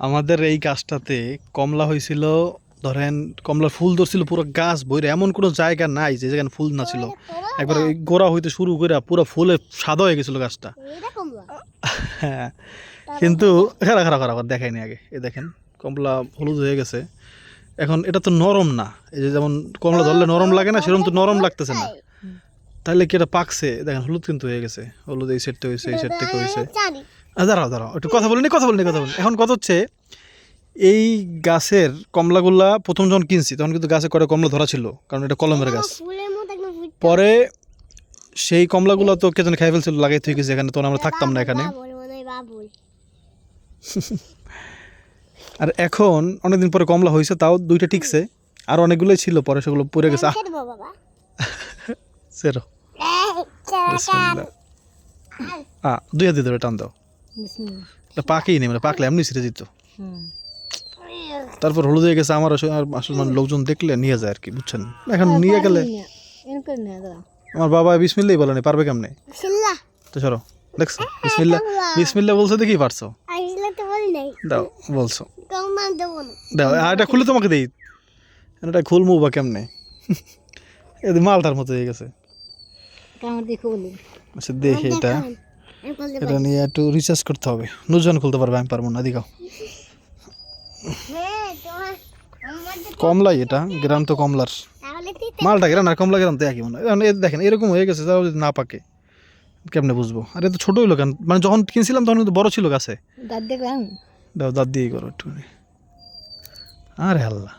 আমাদের এই গাছটাতে কমলা হয়েছিল ধরেন কমলার ফুল ধরছিল পুরো গাছ বইরে এমন কোনো জায়গা নাই যে যেখানে ফুল না ছিল। একবার গোড়া হইতে শুরু করে পুরো ফুলে সাদা হয়ে গেছিল গাছটা। হ্যাঁ। কিন্তু খারা খারা খারা দেখায়নি আগে। এ দেখেন কমলা হলুদ হয়ে গেছে। এখন এটা তো নরম না। এই যে যেমন কমলা ধরলে নরম লাগে না সেরকম তো নরম লাগতেছে না। তাহলে কি এটা পাকছে? দেখেন হলুদ কিন্তু হয়ে গেছে। হলুদ এই সেট হয়েছে এই সেট থেকে হয়েছে। দাঁড়াও দাঁড়াও একটু কথা বলিনি কথা বলিনি কথা বলিনি এখন কথা হচ্ছে এই গাছের কমলাগুলা প্রথম যখন কিনছি তখন কিন্তু গাছে করে কমলা ধরা ছিল কারণ এটা কলমের গাছ। পরে সেই কমলাগুলো তো কে যেন খাই ফেলছিল লাগাই থেকে গেছে এখানে তখন আমরা থাকতাম না এখানে। মনে আর এখন অনেকদিন পরে কমলা হয়েছে তাও দুইটা ঠিকছে আর অনেকগুলোই ছিল পরে সেগুলো পড়ে গেছে। সেরো। দুই হাতে ধরে টান দাও। পাকেই নেই মানে পাকলে এমনি ছিঁড়ে দিত তারপর হলুদ হয়ে গেছে আমার আসলে আর মানে লোকজন দেখলে নিয়ে যায় আর কি বুঝছেন? এখন নিয়ে গেলে আমার বাবা বিসমিল্লাই বলে নি পারবে কেমনে? তো সরো দেখছ? বিসমিল্লা বিসমিল্লা বলছো দেখি পারছ? আসলে তো বলি নাই। দাও বলছো। দাও আর এটা খুলে তোমাকে দেই। এটা খুলমু বা কেমনে? এদের মালটার মতো হয়ে গেছে। আচ্ছা দেখি এটা। এটা নিয়ে একটু রিচার্জ করতে হবে। নুজন খুলতে পারবে আমি পারব না তো কমলাই এটা গ্রাম তো কমলার। মালটা গ্রাম আর কমলা গ্রাম তো একই মনে হয়। এ দেখেন এরকম হয়ে গেছে তাও যদি না পাকে কেমনে বুঝব? আর এ তো ছোট হইল কেন মানে যখন কিনছিলাম তখন কিন্তু বড় ছিল গাছে। দাও দাঁত দিয়ে করো একটুখানি। আরে আল্লাহ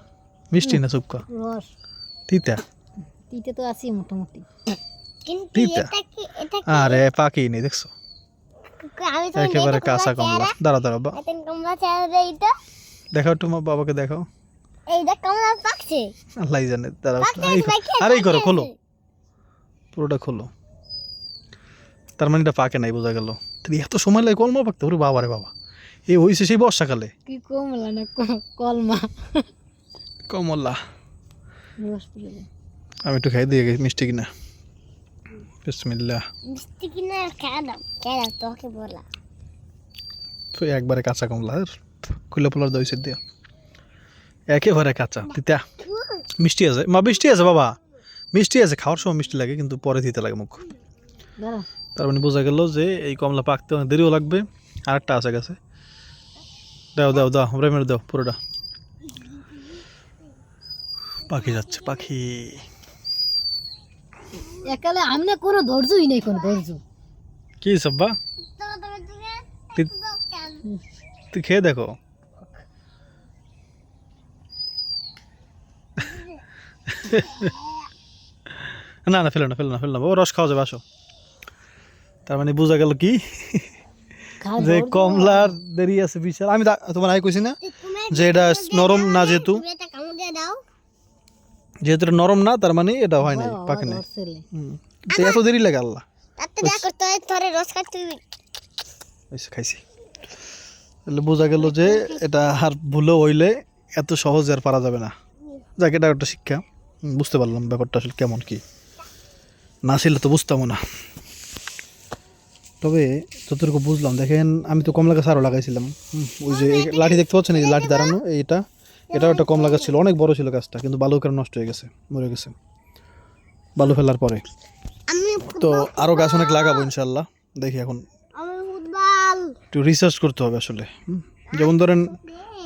মিষ্টি না চুপকা? রস। তিতা? তো আছি মোটামুটি। কিন্তু তিতা। এটা কি এটা কি? আরে পাকেই নেই দেখছ? একেবারে কাঁচা কমলা। দাঁড়া দাঁড়া বা দেখাও বাবাকে দেখাও। এইটা কমলা পাকছে। আল্লাহ জানে দাঁড়াও। আরে করো খোলো। পুরোটা খোলো। তার মানে এটা পাকে নাই বোঝা গেল। তুই এত সময় লাগে কলমা পাকতে? ওরে বাবা রে বাবা। এই হয়েছে সেই বর্ষাকালে। কি কমলা না কলমা? কমলা। আমি একটু খাই দিয়ে গেছি মিষ্টি কিনা। বিসমিল্লা মিষ্টি কিনে খেয়ে দাও তোকে বলা। তো একবারে কাঁচা কমলা খুলে পোলার দইছে দিয়া। একেবারে কাঁচা তিতা। মিষ্টি আছে। মা মিষ্টি আছে বাবা। মিষ্টি আছে খাওয়ার সময় মিষ্টি লাগে কিন্তু পরে দিতে লাগে মুখ। তার মানে বোঝা গেল যে এই কমলা পাকতে অনেক দেরিও লাগবে। আর একটা আছে গেছে। দাও দাও দাও রেমের দাও পুরোটা। পাখি যাচ্ছে পাখি। একালে আমি না কোনো ধৈর্যই নেই কোনো ধৈর্য। কি সব্বা? তুই- খেয়ে দেখো। না না ফেলো না ফেলো না ফেলো না ও রস খাওয়া যাবে আসো। তার মানে বোঝা গেল কি? যে কমলার দেরি আছে বিশাল। আমি তোমার আই কইছি না যে এটা নরম না যেহেতু তুমি এটা কামড় দিয়ে দাও যেহেতু এটা নরম না তার মানে এটা হয় নাই বাবা, পাকে নাই। তো এত দেরি লাগে আল্লাহ। হয় খাইছি। তাহলে বোঝা গেল যে এটা আর ভুলেও হইলে এত সহজে আর পারা যাবে না। যাক এটা একটা শিক্ষা। হুম, বুঝতে পারলাম ব্যাপারটা আসলে কেমন কি। না ছিল তো বুঝতামও না। তবে যতটুকু বুঝলাম দেখেন আমি তো কমলা গাছ আরও লাগাইছিলাম। হুম, ওই যে এই লাঠি দেখতে পাচ্ছেন এই যে লাঠি দাঁড়ানো এইটা? এটাও একটা কমলা গাছ ছিল অনেক বড় ছিল গাছটা কিন্তু বালু কারণে নষ্ট হয়ে গেছে মরে গেছে। বালু ফেলার পরে। তো আরও গাছ অনেক লাগাবো ইনশাল্লাহ দেখি এখন। একটু রিসার্চ করতে হবে আসলে যেমন ধরেন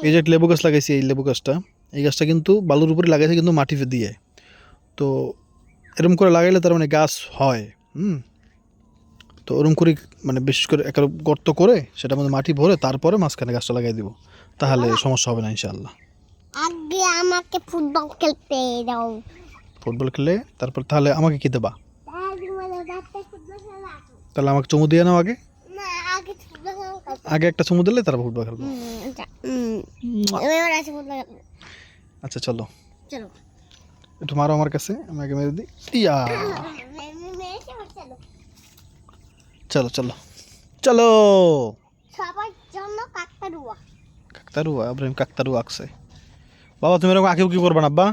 এই যে লেবু গাছ লাগাইছি এই লেবু গাছটা এই গাছটা কিন্তু বালুর উপরে লাগাইছে কিন্তু মাটি দিয়ে। তো এরকম করে লাগাইলে তার মানে গাছ হয় হুম? তো ওরকম করে মানে বিশেষ করে একটা গর্ত করে সেটার মধ্যে মাটি ভরে তারপরে মাঝখানে গাছটা লাগাই দিব। তাহলে সমস্যা হবে না ইনশাআল্লাহ। আগে আমাকে ফুটবল খেলতে দাও ফুটবল খেলে তারপর তাহলে আমাকে কি দেবা দাদি বলে দাঁতে ফুটবল খেলা তাহলে আমাকে চুমু দিয়ে নাও আগে না আগে ফুটবল খেলা আগে একটা চুমু দিলে তারপর ফুটবল খেলব এবার আছে ফুটবল খেলব। আচ্ছা চলো চলো একটু মারো আমার কাছে আমি আগে মেরে দিই ইয়া মে- মেরে এবার চলো চলো চলো চলো সবার জন্য কাকতারুয়া কাকতারুয়া ইব্রাহিম কাকতারুয়া আঁকছে বাবা তুমি এরকম আঁকিবুকি করবে না আব্বা।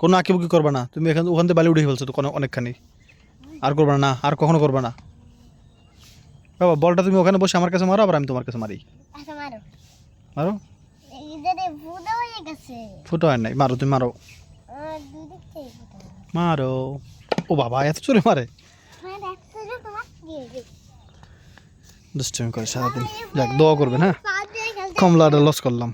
কোনো আঁকিবুকি করবে না। তুমি এখান ওখান থেকে বালি উঠে ফেলছো তো কোনো অনেকখানি। আর করবে না আর কখনো করবে না। বাবা বলটা তুমি ওখানে বসে আমার কাছে মারো আবার আমি তোমার কাছে মারি। আচ্ছা মারো। ফুটা হয়ে নাই। মারো তুমি মারো। মারো। ও বাবা এত চলে মারে। দুষ্টমি করে সারাদিন। যাক দোয়া করবেন হ্যাঁ? কমলাটা লস করলাম।